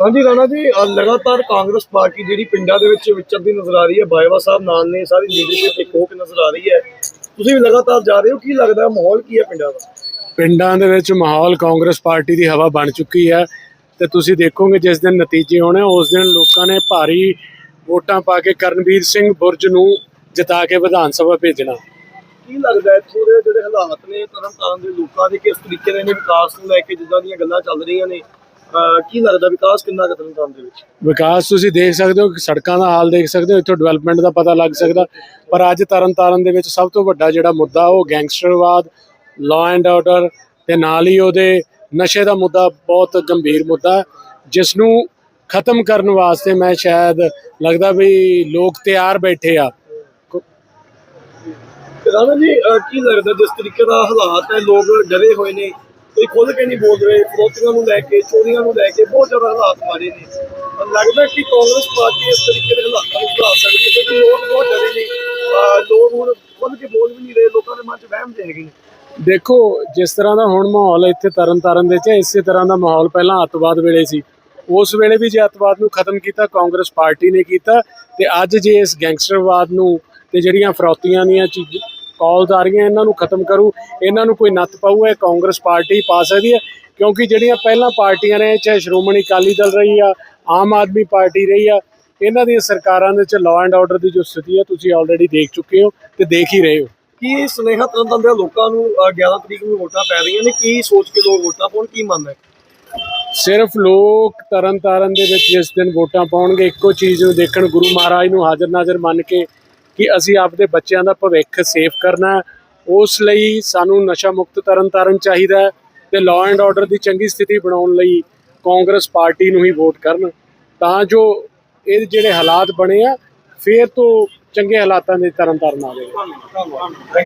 ਹਾਂਜੀ ਰਾਣਾ ਜੀ ਲਗਾਤਾਰ ਕਾਂਗਰਸ ਪਾਰਟੀ ਜਿਹੜੀ ਪਿੰਡਾਂ ਦੇ ਵਿੱਚ ਵਿਚਰਦੀ ਨਜ਼ਰ ਆ ਰਹੀ ਹੈ ਬਾਇਵਾ ਸਾਹਿਬ ਨਾਲ ਨੇ ਸਾਰੀ ਲੀਡਰਸ਼ਿਪ ਇੱਕ ਹੋ ਕੇ ਨਜ਼ਰ ਆ ਰਹੀ ਹੈ। ਤੁਸੀਂ ਵੀ ਲਗਾਤਾਰ ਜਾ ਰਹੇ ਹੋ ਕੀ ਲੱਗਦਾ ਹੈ ਮਾਹੌਲ ਕੀ ਹੈ ਪਿੰਡਾਂ ਦਾ? ਪਿੰਡਾਂ ਦੇ ਵਿੱਚ ਮਾਹੌਲ ਕਾਂਗਰਸ ਪਾਰਟੀ ਦੀ ਹਵਾ ਬਣ ਚੁੱਕੀ ਹੈ ਤੇ ਤੁਸੀਂ ਦੇਖੋਗੇ ਜਿਸ ਦਿਨ ਨਤੀਜੇ ਆਉਣੇ ਉਸ ਦਿਨ ਲੋਕਾਂ ਨੇ ਭਾਰੀ ਵੋਟਾਂ ਪਾ ਕੇ ਕਰਨਵੀਰ ਸਿੰਘ ਬੁਰਜ ਨੂੰ ਜਿਤਾ ਕੇ ਵਿਧਾਨ ਸਭਾ ਭੇਜਣਾ। ਕੀ ਲੱਗਦਾ ਹੈ ਇੱਥੋਂ ਦੇ ਜਿਹੜੇ ਹਾਲਾਤ ਨੇ ਤਰਨਤਾਰਨ ਦੇ ਲੋਕਾਂ ਦੇ ਕਿਸ ਤਰੀਕੇ ਦੇ ਨੇ ਵਿਕਾਸ ਨੂੰ ਲੈ ਕੇ ਜਿੱਦਾਂ ਦੀਆਂ ਗੱਲਾਂ ਚੱਲ ਰਹੀਆਂ ਨੇ ਕੀ ਲੱਗਦਾ ਵਿਕਾਸ ਕਿੰਨਾ ਕੁ ਤਰਨਤਾਰਨ ਦੇ ਵਿੱਚ? ਵਿਕਾਸ ਤੁਸੀਂ ਦੇਖ ਸਕਦੇ ਹੋ ਸੜਕਾਂ ਦਾ ਹਾਲ ਦੇਖ ਸਕਦੇ ਹੋ ਇੱਥੋਂ ਡਿਵੈਲਪਮੈਂਟ ਦਾ ਪਤਾ ਲੱਗ ਸਕਦਾ। ਪਰ ਅੱਜ ਤਰਨਤਾਰਨ ਦੇ ਵਿੱਚ ਸਭ ਤੋਂ ਵੱਡਾ ਜਿਹੜਾ ਮੁੱਦਾ ਉਹ ਗੈਂਗਸਟਰਵਾਦ ਲਾਅ ਐਂਡ ਆਰਡਰ ਤੇ ਨਾਲ ਹੀ ਉਹਦੇ ਨਸ਼ੇ ਦਾ ਮੁੱਦਾ ਬਹੁਤ ਗੰਭੀਰ ਮੁੱਦਾ ਜਿਸ ਨੂੰ ਖਤਮ ਕਰਨ ਵਾਸਤੇ ਮੈਂ ਸ਼ਾਇਦ ਲੱਗਦਾ ਵੀ ਲੋਕ ਤਿਆਰ ਬੈਠੇ ਆ। ਰਾਣਾ ਜੀ ਕੀ ਲੱਗਦਾ ਜਿਸ ਤਰੀਕੇ ਦਾ ਹਾਲਾਤ ਹੈ ਲੋਕ ਡਰੇ ਹੋਏ ਨੇ ਕੋਈ ਖੁੱਲ ਕੇ ਨਹੀਂ ਬੋਲ ਰਹੇ, ਫਰੋਤੀਆਂ ਨੂੰ ਲੈ ਕੇ, ਚੋਰੀਆਂ ਨੂੰ ਲੈ ਕੇ ਬਹੁਤ ਜ਼ਿਆਦਾ ਹਾਲਾਤ ਮਾਰੇ ਨੇ। ਲੱਗਦਾ ਕਿ ਕਾਂਗਰਸ ਪਾਰਟੀ ਇਸ ਤਰੀਕੇ ਦੇ ਹਾਲਾਤਾਂ ਨੂੰ ਸੁਧਾਰ ਸਕਦੀ ਹੈ, ਕਿਉਂਕਿ ਲੋਕ ਬਹੁਤ ਡਰੇ ਨੇ। ਲੋਕ ਹੁਣ ਖੁੱਲ ਕੇ ਬੋਲ ਵੀ ਨਹੀਂ ਰਹੇ, ਲੋਕਾਂ ਦੇ ਮਨ 'ਚ ਵਹਿਮ ਜਿਹੇ ਹੈਗੇ ਦੇਖੋ, ਜਿਸ ਤਰ੍ਹਾਂ ਦਾ ਹੁਣ ਮਾਹੌਲ ਇੱਥੇ ਤਰਨਤਾਰਨ ਦੇ ਚ ਇਸੇ ਤਰ੍ਹਾਂ ਦਾ ਮਾਹੌਲ ਪਹਿਲਾਂ ਅੱਤਵਾਦ ਵੇਲੇ ਸੀ। ਉਸ ਵੇਲੇ ਵੀ ਜੇ ਅੱਤਵਾਦ ਨੂੰ ਖਤਮ ਕੀਤਾ, ਕਾਂਗਰਸ ਪਾਰਟੀ ਨੇ ਕੀਤਾ, ਤੇ ਅੱਜ ਜੇ ਇਸ ਗੈਂਗਸਟਰਵਾਦ ਨੂੰ ਤੇ ਜਿਹੜੀਆਂ ਫਰੌਤੀਆਂ ਦੀਆਂ ਚੀਜ਼ ਕਾਲਸ ਆ ਰਹੀਆਂ ਇਹਨਾਂ ਨੂੰ ਖਤਮ ਕਰੂ ਇਹਨਾਂ ਨੂੰ ਕੋਈ ਨੱਥ ਪਾਊ ਇਹ ਕਾਂਗਰਸ ਪਾਰਟੀ ਪਾ ਸਕਦੀ ਹੈ ਕਿਉਂਕਿ ਜਿਹੜੀਆਂ ਪਹਿਲਾਂ ਪਾਰਟੀਆਂ ਨੇ ਚਾਹੇ ਸ਼੍ਰੋਮਣੀ ਅਕਾਲੀ ਦਲ ਰਹੀ ਆ ਆਮ ਆਦਮੀ ਪਾਰਟੀ ਰਹੀ ਆ ਇਹਨਾਂ ਦੀਆਂ ਸਰਕਾਰਾਂ ਦੇ ਵਿੱਚ ਲਾਅ ਐਂਡ ਆਰਡਰ ਦੀ ਜੋ ਸਥਿਤੀ ਹੈ ਤੁਸੀਂ ਆਲਰੇਡੀ ਦੇਖ ਚੁੱਕੇ ਹੋ ਤੇ ਦੇਖ ਹੀ ਰਹੇ ਹੋ। ਕੀ ਸੁਨੇਹਾ ਤਰਨਤਾਰਨ ਦੇ ਲੋਕਾਂ ਨੂੰ ਅ, 11 ਤਰੀਕ ਨੂੰ ਵੋਟਾਂ ਪੈ ਰਹੀਆਂ ਨੇ? ਕੀ ਸੋਚ ਕੇ ਲੋਕ ਵੋਟਾਂ ਪਾਉਣ? ਕੀ ਮੰਨਦਾ ਸਿਰਫ ਲੋਕ ਤਰਨ ਤਾਰਨ ਦੇ ਵਿੱਚ ਜਿਸ ਦਿਨ ਵੋਟਾਂ ਪਾਉਣਗੇ ਇੱਕੋ ਚੀਜ਼ ਨੂੰ ਦੇਖਣ ਗੁਰੂ ਮਹਾਰਾਜ ਨੂੰ ਹਾਜ਼ਰ ਨਾਜ਼ਰ ਮੰਨ ਕੇ ਕਿ ਅਸੀਂ ਆਪਦੇ ਬੱਚਿਆਂ ਦਾ ਭਵਿੱਖ ਸੇਫ ਕਰਨਾ ਉਸ ਲਈ ਸਾਨੂੰ ਨਸ਼ਾ ਮੁਕਤ ਤਰਨਤਾਰਨ ਚਾਹੀਦਾ ਹੈ ਤੇ ਲਾਅ ਐਂਡ ਆਰਡਰ ਦੀ ਚੰਗੀ ਸਥਿਤੀ ਬਣਾਉਣ ਲਈ ਕਾਂਗਰਸ ਪਾਰਟੀ ਨੂੰ ਹੀ ਵੋਟ ਕਰਨ। ਤਾਂ ਜੋ ਇਹ ਜਿਹੜੇ ਹਾਲਾਤ ਬਣੇ ਆ, ਫੇਰ ਤੋਂ ਚੰਗੇ ਹਾਲਾਤਾਂ ਦੇ ਤਰਨਤਾਰਨ ਆਵੇ